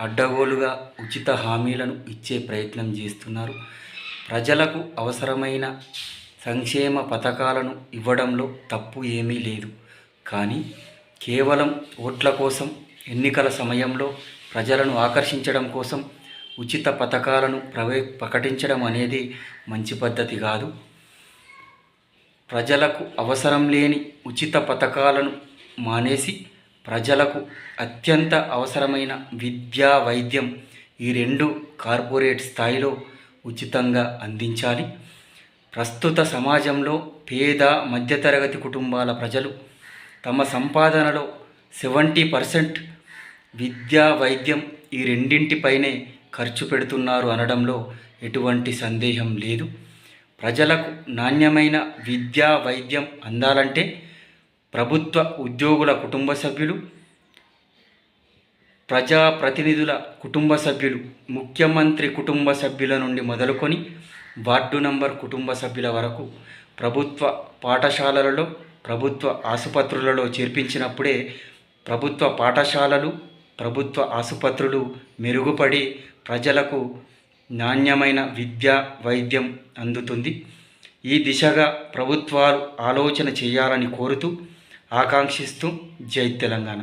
అడ్డగోలుగా ఉచిత హామీలను ఇచ్చే ప్రయత్నం చేస్తున్నారు. ప్రజలకు అవసరమైన సంక్షేమ పథకాలను ఇవ్వడంలో తప్పు ఏమీ లేదు. కానీ కేవలం ఓట్ల కోసం ఎన్నికల సమయంలో ప్రజలను ఆకర్షించడం కోసం ఉచిత పథకాలను ప్రవే ప్రకటించడం అనేది మంచి పద్ధతి కాదు. ప్రజలకు అవసరం లేని ఉచిత పథకాలను మానేసి ప్రజలకు అత్యంత అవసరమైన విద్యా వైద్యం ఈ రెండు కార్పొరేట్ స్థాయిలో ఉచితంగా అందించాలి. ప్రస్తుత సమాజంలో పేద మధ్యతరగతి కుటుంబాల ప్రజలు తమ సంపాదనలో సెవెంటీ పర్సెంట్ విద్యా వైద్యం ఈ రెండింటిపైనే ఖర్చు పెడుతున్నారు అనడంలో ఎటువంటి సందేహం లేదు. ప్రజలకు నాణ్యమైన విద్యా వైద్యం అందాలంటే ప్రభుత్వ ఉద్యోగుల కుటుంబ సభ్యులు ప్రజాప్రతినిధుల కుటుంబ సభ్యులు ముఖ్యమంత్రి కుటుంబ సభ్యుల నుండి మొదలుకొని వార్డు నంబర్ కుటుంబ సభ్యుల వరకు ప్రభుత్వ పాఠశాలలలో ప్రభుత్వ ఆసుపత్రులలో చేర్పించినప్పుడే ప్రభుత్వ పాఠశాలలు ప్రభుత్వ ఆసుపత్రులు మెరుగుపడి ప్రజలకు నాణ్యమైన విద్య వైద్యం అందుతుంది. ఈ దిశగా ప్రభుత్వాలు ఆలోచన చేయాలని కోరుతూ ఆకాంక్షిస్తూ జై తెలంగాణ.